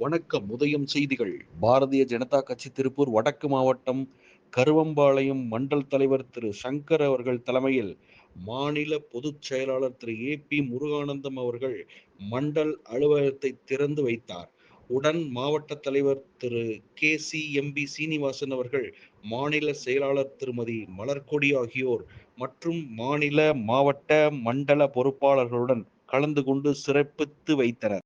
வணக்கம் உதயம் செய்திகள். பாரதிய ஜனதா கட்சி திருப்பூர் வடக்கு மாவட்டம் கருவம்பாளையம் மண்டல் தலைவர் திரு சங்கர் அவர்கள் தலைமையில் மாநில பொதுச் செயலாளர் திரு ஏ பி முருகானந்தம் அவர்கள் மண்டல் அலுவலகத்தை திறந்து வைத்தார். உடன் மாவட்ட தலைவர் திரு கே சி எம்பி சீனிவாசன் அவர்கள் மாநில செயலாளர் திருமதி மலர்கொடி ஆகியோர் மற்றும் மாநில மாவட்ட மண்டல பொறுப்பாளர்களுடன் கலந்து கொண்டு சிறப்பித்து வைத்தனர்.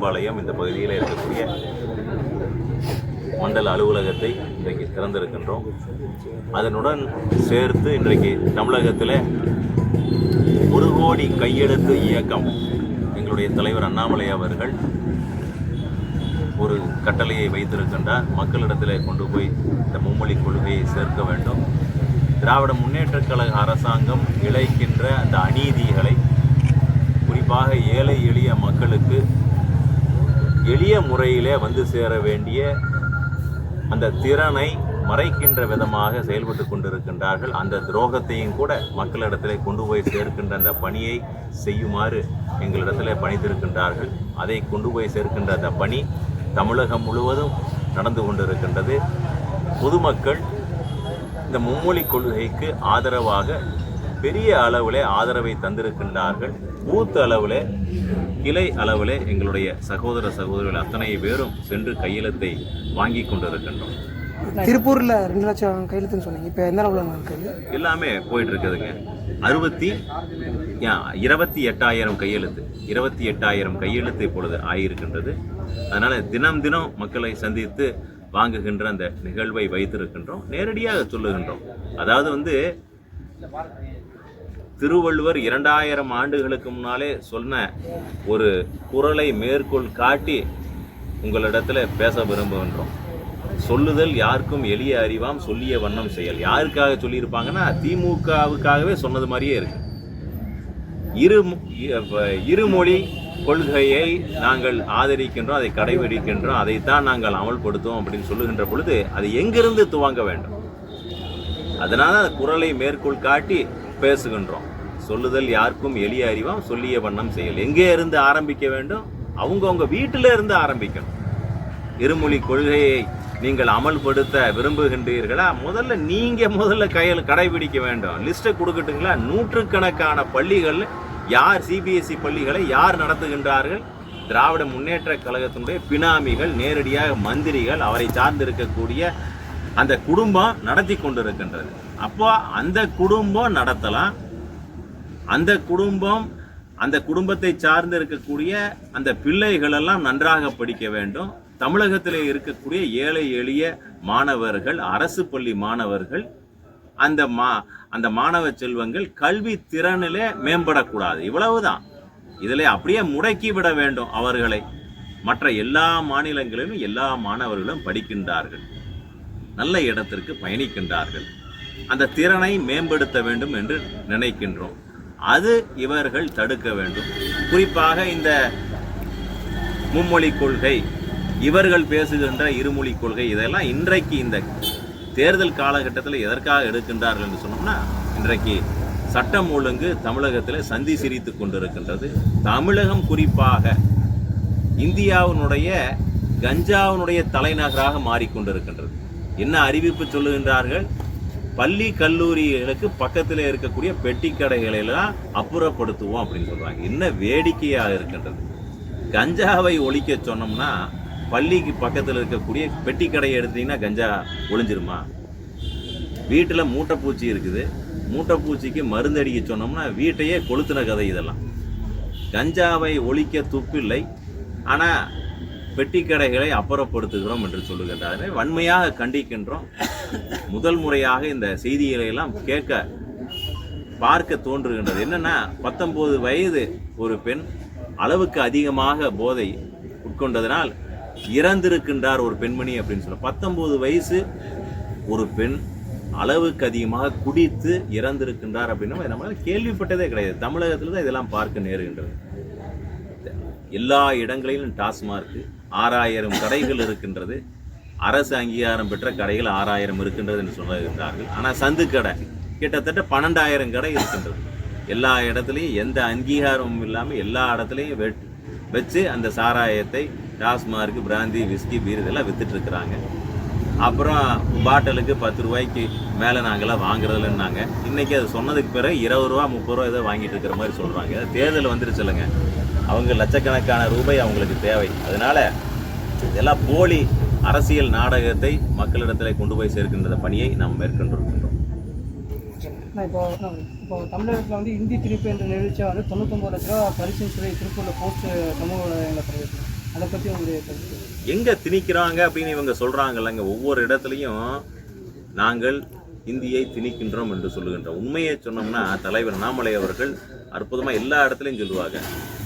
மேம்பாளையம் இந்த பகுதியில் இருக்கக்கூடிய மண்டல அலுவலகத்தை இன்றைக்கு திறந்திருக்கின்றோம். அதனுடன் சேர்த்து இன்றைக்கு தமிழகத்தில் ஒரு கோடி கையெழுத்து இயக்கம். எங்களுடைய தலைவர் அண்ணாமலை அவர்கள் ஒரு கட்டளையை வைத்திருக்கின்றார். மக்களிடத்தில் கொண்டு போய் இந்த மும்மொழி கொள்கையை சேர்க்க வேண்டும். திராவிட முன்னேற்றக் கழக அரசாங்கம் இழைக்கின்ற அந்த அநீதிகளை குறிப்பாக ஏழை எளிய மக்களுக்கு எளிய முறையிலே வந்து சேர வேண்டிய அந்த திறனை மறைக்கின்ற விதமாக செயல்பட்டு கொண்டிருக்கின்றார்கள். அந்த துரோகத்தையும் கூட மக்களிடத்திலே கொண்டு போய் சேர்க்கின்ற அந்த பணியை செய்யுமாறு எங்களிடத்திலே பணித்திருக்கின்றார்கள். அதை கொண்டு போய் சேர்க்கின்ற அந்த பணி தமிழகம் முழுவதும் நடந்து கொண்டிருக்கின்றது. பொதுமக்கள் இந்த மும்மொழி கொள்கைக்கு ஆதரவாக பெரிய அளவிலே ஆதரவை தந்திருக்கின்றார்கள். பூத் அளவிலே கிளை அளவிலே எங்களுடைய சகோதர சகோதரிகள் அத்தனை பேரும் சென்று கையெழுத்தை வாங்கி கொண்டிருக்கின்றோம். திருப்பூரில் ரெண்டு லட்சம் கையெழுத்துன்னு சொன்னீங்க. இப்போ எந்த அளவில் இருக்குது எல்லாமே போயிட்டு இருக்குதுங்க. அறுபத்தி இருபத்தி எட்டாயிரம் கையெழுத்து. இருபத்தி எட்டாயிரம் கையெழுத்து இப்பொழுது ஆகியிருக்கின்றது அதனால தினம் தினம் மக்களை சந்தித்து வாங்குகின்ற அந்த நிகழ்வை வைத்திருக்கின்றோம். நேரடியாக சொல்லுகின்றோம். அதாவது வந்து திருவள்ளுவர் இரண்டாயிரம் ஆண்டுகளுக்கு முன்னாலே சொன்ன ஒரு குரலை மேற்கோள் காட்டி உங்களிடத்தில் பேச விரும்புகின்றோம். சொல்லுதல் யாருக்கும் எளிய அறிவாம் சொல்லிய வண்ணம் செயல். யாருக்காக சொல்லியிருப்பாங்கன்னா திமுகவுக்காகவே சொன்னது மாதிரியே இருக்கு. இரு இருமொழி கொள்கையை நாங்கள் ஆதரிக்கின்றோம் அதை கடைபிடிக்கின்றோம் அதைத்தான் நாங்கள் அமல்படுத்துவோம் அப்படின்னு சொல்லுகின்ற பொழுது அது எங்கிருந்து துவங்க வேண்டும்? அதனால அந்த குரலை மேற்கோள் காட்டி பேசுகின்றோம். சொல்லுதல் யாருக்கும் எளிய அறிவாம் சொல்லிய வண்ணம் செயல். எங்கே இருந்து ஆரம்பிக்க வேண்டும்? அவங்கவுங்க வீட்டில இருந்து ஆரம்பிக்கணும். இருமொழி கொள்கையை நீங்கள் அமல்படுத்த விரும்புகின்றீர்களா? முதல்ல நீங்க முதல்ல கையில் கடைபிடிக்க வேண்டும். லிஸ்ட்டை கொடுக்கட்டுங்களா? நூற்றுக்கணக்கான பள்ளிகள் யார் சிபிஎஸ்இ பள்ளிகளை யார் நடத்துகின்றார்கள்? திராவிட முன்னேற்ற கழகத்தினுடைய பினாமிகள் நேரடியாக மந்திரிகள் அவரை சார்ந்திருக்கக்கூடிய அந்த குடும்பம் நடத்தி கொண்டிருக்கின்றது. அப்போ அந்த குடும்பம் நடத்தலாம். அந்த குடும்பம் அந்த குடும்பத்தை சார்ந்து இருக்கக்கூடிய அந்த பிள்ளைகள் எல்லாம் நன்றாக படிக்க வேண்டும். தமிழகத்தில் இருக்கக்கூடிய ஏழை எளிய மாணவர்கள் அரசு பள்ளி மாணவர்கள் அந்த மா அந்த மாணவ செல்வங்கள் கல்வி திறனிலே மேம்படக்கூடாது. இவ்வளவுதான். இதில் அப்படியே முடக்கி விட வேண்டும் அவர்களை. மற்ற எல்லா மாநிலங்களிலும் எல்லா மாணவர்களும் படிக்கின்றார்கள். நல்ல இடத்திற்கு பயணிக்கின்றார்கள். அந்த திறனை மேம்படுத்த வேண்டும் என்று நினைக்கின்றோம். அது இவர்கள் தடுக்க வேண்டும். குறிப்பாக இந்த மும்மொழி கொள்கை இவர்கள் பேசுகின்ற இருமொழி கொள்கை இதெல்லாம் இன்றைக்கு இந்த தேர்தல் காலகட்டத்தில் எதற்காக எடுக்கின்றார்கள் என்று சொன்னோம்னா இன்றைக்கு சட்டம் ஒழுங்கு தமிழகத்தில் சந்தி சிரித்து கொண்டிருக்கின்றது. தமிழகம் குறிப்பாக இந்தியாவினுடைய கஞ்சாவினுடைய தலைநகராக மாறிக்கொண்டிருக்கின்றது. என்ன அறிவிப்பு சொல்லுகின்றார்கள்? பள்ளி கல்லூரிகளுக்கு பக்கத்தில் இருக்கக்கூடிய பெட்டி கடைகளை எல்லாம் அப்புறப்படுத்துவோம் அப்படின்னு சொல்றாங்க. என்ன வேடிக்கையாக இருக்கின்றது? கஞ்சாவை ஒழிக்க சொன்னோம்னா பள்ளிக்கு பக்கத்தில் இருக்கக்கூடிய பெட்டி கடையை எடுத்தீங்கன்னா கஞ்சா ஒளிஞ்சிருமா? வீட்டில் மூட்டைப்பூச்சி இருக்குது. மூட்டைப்பூச்சிக்கு மருந்து அடிக்க சொன்னோம்னா வீட்டையே கொளுத்தின கதை இதெல்லாம். கஞ்சாவை ஒழிக்க துப்பில்லை. ஆனால் பெட்டி கடைகளை அப்புறப்படுத்துகிறோம் என்று சொல்லுகின்றார்கள் வன்மையாக கண்டிக்கின்றோம். முதல் முறையாக இந்த செய்திகளை எல்லாம் கேட்க பார்க்க தோன்றுகின்றது. என்னென்னா பத்தொம்போது வயது ஒரு பெண் அளவுக்கு அதிகமாக போதை உட்கொண்டதனால் இறந்திருக்கின்றார் ஒரு பெண்மணி அப்படின்னு சொல்ல பத்தொம்போது வயசு ஒரு பெண் அளவுக்கு அதிகமாக குடித்து இறந்திருக்கின்றார் அப்படின்னா நம்ம கேள்விப்பட்டதே கிடையாது. தமிழகத்தில் தான் இதெல்லாம் பார்க்க நேருகின்றது. எல்லா இடங்களிலும் டாஸ்மார்க் ஆறாயிரம் கடைகள் இருக்கின்றது. அரசு அங்கீகாரம் பெற்ற கடைகள் ஆறாயிரம் இருக்கின்றது என்று சொல்லுகின்றார்கள் ஆனால் சந்து கடை கிட்டத்தட்ட பன்னெண்டாயிரம் கடை இருக்கின்றது. எல்லா இடத்துலையும் எந்த அங்கீகாரமும் இல்லாமல் எல்லா இடத்துலையும் வெட் வச்சு அந்த சாராயத்தை டாஸ்மார்க் பிராந்தி விஸ்கி பீர் இதெல்லாம் விற்றுட்ருக்குறாங்க அப்புறம் பாட்டிலுக்கு பத்து ரூபாய்க்கு மேலே நாங்களாம் வாங்குறதில்லன்னாங்க. இன்றைக்கி அது சொன்னதுக்கு பிறகு இருபது ரூபா முப்பது ரூபா ஏதோ வாங்கிட்டு இருக்கிற மாதிரி சொல்கிறாங்க தேர்தல் வந்துருச்சு இல்லைங்க. அவங்க லட்சக்கணக்கான ரூபாய் அவங்களுக்கு தேவை. அதனால இதெல்லாம் போலி அரசியல் நாடகத்தை மக்களிடத்தில் கொண்டு போய் சேர்க்கின்ற பணியை நாம் மேற்கொண்டிருக்கின்றோம். இப்போ இப்போ தமிழகத்தில் வந்து இந்தி திருப்பு என்ற நிகழ்ச்சியை வந்து தொண்ணூத்தொம்பது லட்ச ரூபா பரிசுன்னு சொல்லி திருப்பூரில் போஸ்ட் சமூக அதை பற்றி உங்களுடைய எங்க திணிக்கிறாங்க அப்படின்னு இவங்க சொல்றாங்கல்லங்க ஒவ்வொரு இடத்துலையும் நாங்கள் இந்தியை திணிக்கின்றோம் என்று சொல்லுகின்றோம். உண்மையை சொன்னோம்னா தலைவர் அண்ணாமலை அவர்கள் அற்புதமா எல்லா இடத்துலையும் சொல்லுவாங்க.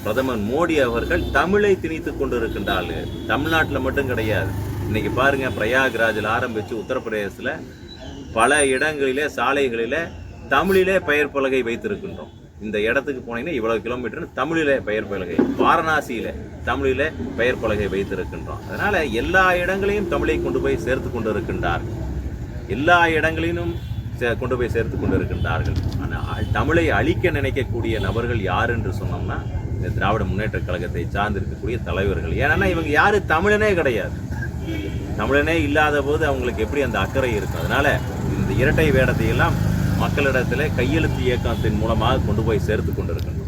பிரதமர் மோடி அவர்கள் தமிழை திணித்து கொண்டு இருக்கின்றார்கள் தமிழ்நாட்டில் மட்டும் கிடையாது. இன்னைக்கு பாருங்க பிரயாக்ராஜில் ஆரம்பிச்சு உத்தரப்பிரதேசத்தில் பல இடங்களிலே சாலைகளிலே தமிழிலே பெயர் பலகை வைத்திருக்கின்றோம். இந்த இடத்துக்கு போனீங்கன்னா இவ்வளவு கிலோமீட்டர் தமிழிலே பெயர் பலகை வாரணாசியில தமிழிலே பெயர் பலகை வைத்திருக்கின்றோம். அதனால எல்லா இடங்களையும் தமிழை கொண்டு போய் சேர்த்து கொண்டு இருக்கின்றார்கள் எல்லா இடங்களிலும் சே- கொண்டு போய் சேர்த்து கொண்டு இருக்கின்றார்கள் ஆனால் தமிழை அழிக்க நினைக்கக்கூடிய நபர்கள் யார் என்று சொன்னோம்னா இந்த திராவிட முன்னேற்ற கழகத்தை சார்ந்திருக்கக்கூடிய தலைவர்கள். ஏன்னா இவங்க யாரு? தமிழனே கிடையாது. தமிழனே இல்லாத போது அவங்களுக்கு எப்படி அந்த அக்கறை இருக்கும்? அதனால இந்த இரட்டை வேடத்தை எல்லாம் மக்களிடத்தில் கையெழுத்து இயக்கத்தின் மூலமாக கொண்டு போய் சேர்த்து கொண்டிருக்கணும்.